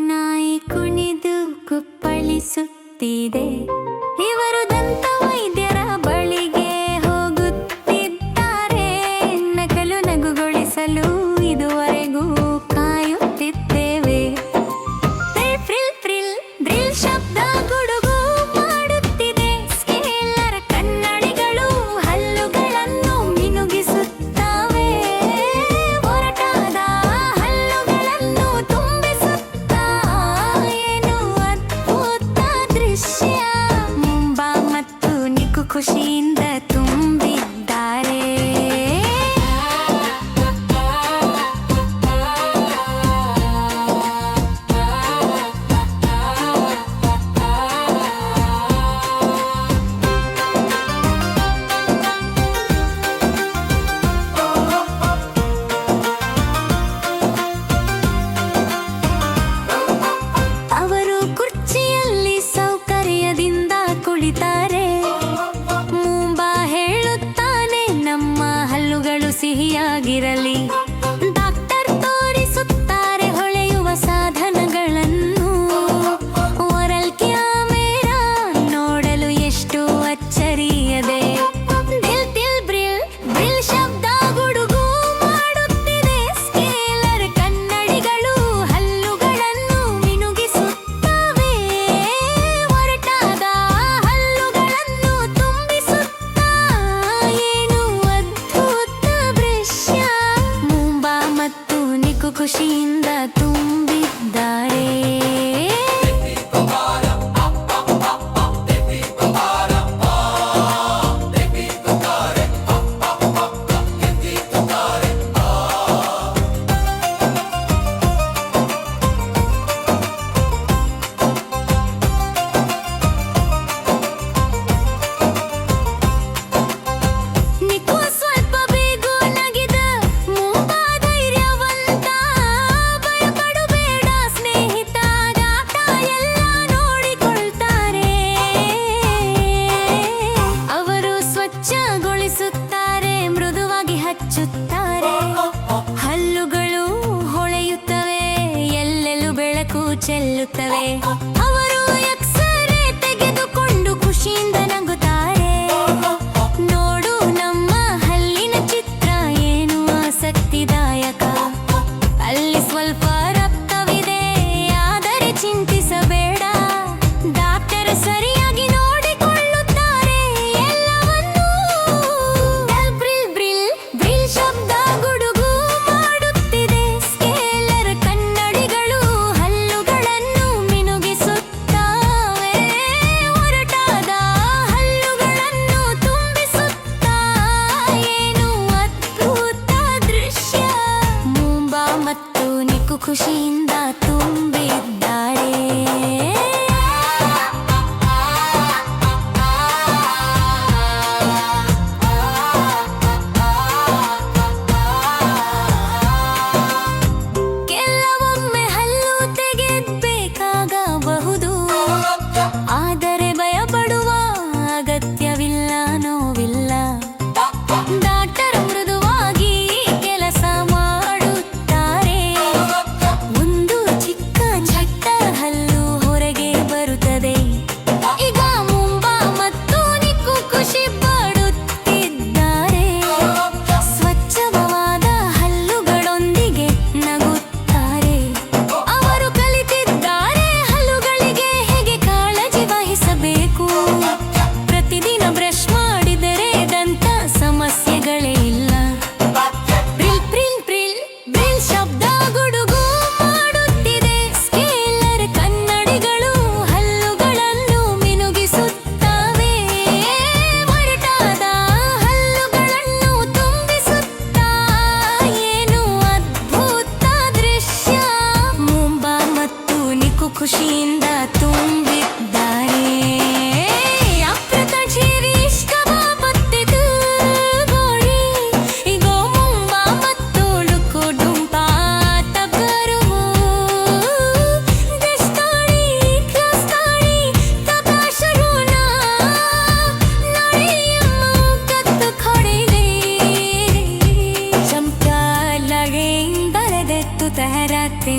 ನಾಯಿ ಕುಣಿದು ಕುಪ್ಪಳಿಸುತ್ತಿದೆ ಇವರು ಖುಷಿಯಿಂದ ತುಂಬಿದ್ದಾರೆ 10心 ತಹರಾತೆ